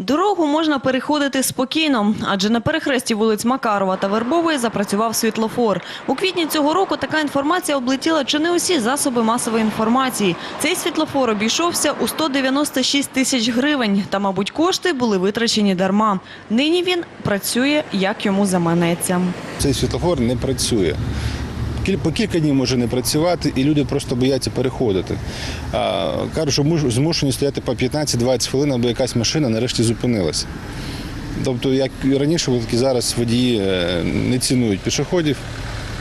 Дорогу можна переходити спокійно, адже на перехресті вулиць Макарова та Вербової запрацював світлофор. У квітні цього року така інформація облетіла чи не усі засоби масової інформації. Цей світлофор обійшовся у 196 тисяч гривень, та, мабуть, кошти були витрачені дарма. Нині він працює, як йому заманеться. Цей світлофор не працює. По кілька днів може не працювати, і люди просто бояться переходити. А, кажуть, що змушені стояти по 15-20 хвилин, аби якась машина нарешті зупинилася. Тобто, як і раніше, так і зараз водії е, не цінують пішоходів,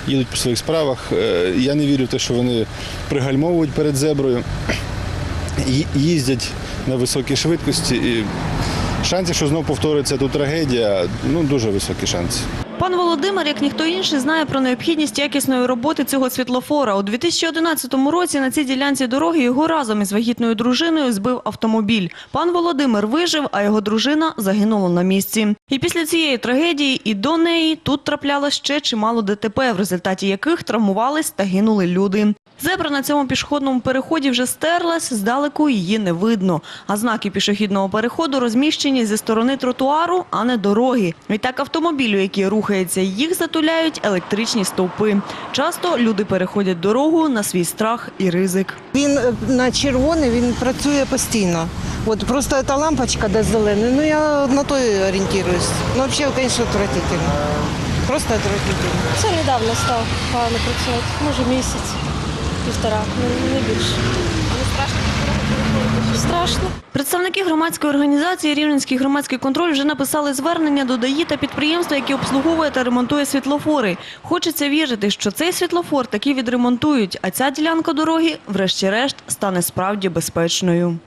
їдуть по своїх справах. Е, Я не вірю в те, що вони пригальмовують перед зеброю, їздять на високій швидкості. І шанси, що знову повториться тут трагедія, ну дуже високі шанси. Пан Володимир, як ніхто інший, знає про необхідність якісної роботи цього світлофора. У 2011 році на цій ділянці дороги його разом із вагітною дружиною збив автомобіль. Пан Володимир вижив, а його дружина загинула на місці. І після цієї трагедії і до неї тут трапляло ще чимало ДТП, в результаті яких травмувались та гинули люди. Зебра на цьому пішохідному переході вже стерлась, здалеку її не видно. А знаки пішохідного переходу розміщені зі сторони тротуару, а не дороги. Відтак автомобілю, який рухається, їх затуляють електричні стовпи. Часто люди переходять дорогу на свій страх і ризик. Він е, на червоний, він працює постійно. От просто ця лампочка де зелений, ну я на то і орієнтуюсь. Ну, взагалі, звісно, отвратительно. Просто отвратительно. Це недавно став погано працювати, може місяць, півтора, не, не більше. Страшно. Представники громадської організації Рівненський громадський контроль вже написали звернення до ДАІ та підприємства, які обслуговує та ремонтує світлофори. Хочеться вірити, що цей світлофор таки відремонтують, а ця ділянка дороги, врешті-решт, стане справді безпечною.